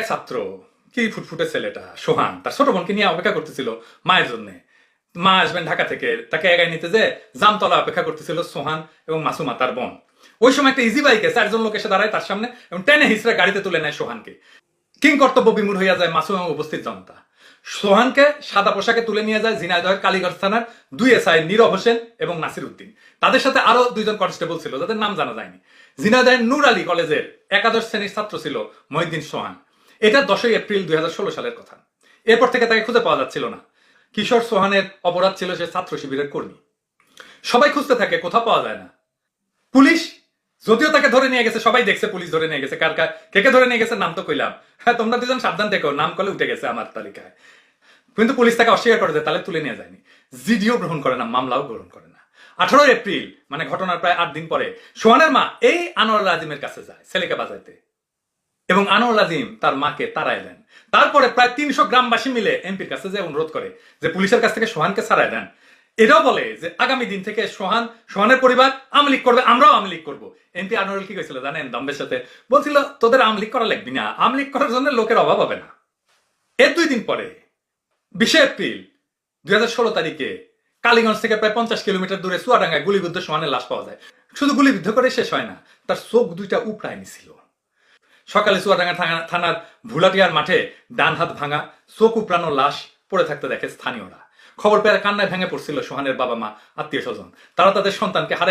এক ছাত্র, কি ফুটফুটে ছেলেটা, সোহান, তার ছোট বোনকে নিয়ে অপেক্ষা করতেছিল মায়ের জন্য। মা আসবেন ঢাকা থেকে, তাকে এগাই নিতে যে জামতলা অপেক্ষা করতেছিল সোহান এবং মাসুমা, তার বোন। ওই সময় একটা ইজি বাইকে চারজন লোক এসে দাঁড়ায় তার সামনে এবং টেনে গাড়িতে তুলে নেয় সোহানকে। কিং কর্তব্য বিমূঢ় হইয়া যায় মাসুমা এবং উপস্থিত জনতা। সোহানকে সাদা পোশাকে তুলে নিয়ে যায় ঝিনাইদহের কালীগঞ্জ থানার দুই এসআই নীরব হোসেন এবং নাসির উদ্দিন। তাদের সাথে আরও দুইজন কনস্টেবল ছিল, যাদের নাম জানা যায়নি। ঝিনাইদহের নূর আলী কলেজের একাদশ শ্রেণির ছাত্র ছিল মহিদ্দিন সোহান। এটা দশই এপ্রিল দুই হাজার ষোলো সালের কথা। এরপর থেকে তাকে খুঁজে পাওয়া যাচ্ছিল না। কিশোর সোহানের অপরাধ ছিল সে ছাত্র শিবিরের কর্মী। সবাই খুঁজতে থাকে, কোথাও পাওয়া যায় না। পুলিশ? যদিও তাকে ধরে নিয়ে গেছে, সবাই দেখছে পুলিশ ধরে নিয়ে গেছে, কার কার, কে কে ধরে নিয়ে গেছে, নাম তো কইলাম। হ্যাঁ তোমরা দুজন সাবধান থেকো, নাম কলে উঠে গেছে আমার তালিকায়। কিন্তু পুলিশ তাকে অস্বীকার করে তাহলে তুলে নিয়ে যায়নি। জিডিও গ্রহণ করে না, মামলাও গ্রহণ করে না। আঠারোই এপ্রিল মানে ঘটনার প্রায় আট দিন পরে, সোহানের মা এই আনোয়ার আজিমের কাছে যায়, ছেলেকে বাজাইতে এবং আনোয়ার আজিম তার মাকে তাড়ায় দেন। তারপরে প্রায় তিনশো গ্রামবাসী মিলে এমপির কাছে যে অনুরোধ করে যে পুলিশের কাছ থেকে সোহানকে ছাড়াই দেন। এটাও বলে যে, আগামী দিন থেকে সোহান, সোহানের পরিবার আমলিক করবে, আমরাও আমলিক করব। এমপি আনোয়ার কি কইছিল জানেন দম্বের সাথে? বলছিল, তোদের আমলিক করা লাগবি না আমলিক করার জন্য লোকের অভাব হবে না। এর দুই দিন পরে, বিশে এপ্রিল দুই হাজার ষোলো তারিখে কালীগঞ্জ থেকে প্রায় পঞ্চাশ কিলোমিটার দূরে চুয়াডাঙ্গায় গুলিবিদ্ধ সোহানের লাশ পাওয়া যায়। শুধু গুলিবিদ্ধ করে শেষ হয় না, তার চোখ দুইটা উপড়ায় নিছিল। সকালে চুয়াডাঙ্গা থানা- থানার ভুলাটিয়ার মাঠে ডান হাত ভাঙা চোখ উপড়ানো লাশ পড়ে থাকতে দেখে স্থানীয়রা। খবর পেয়ে কান্নায় ভেঙে পড়ছিল সোহানের বাবা মা আত্মীয় স্বজন তারা তাদের সন্তানকে হারায়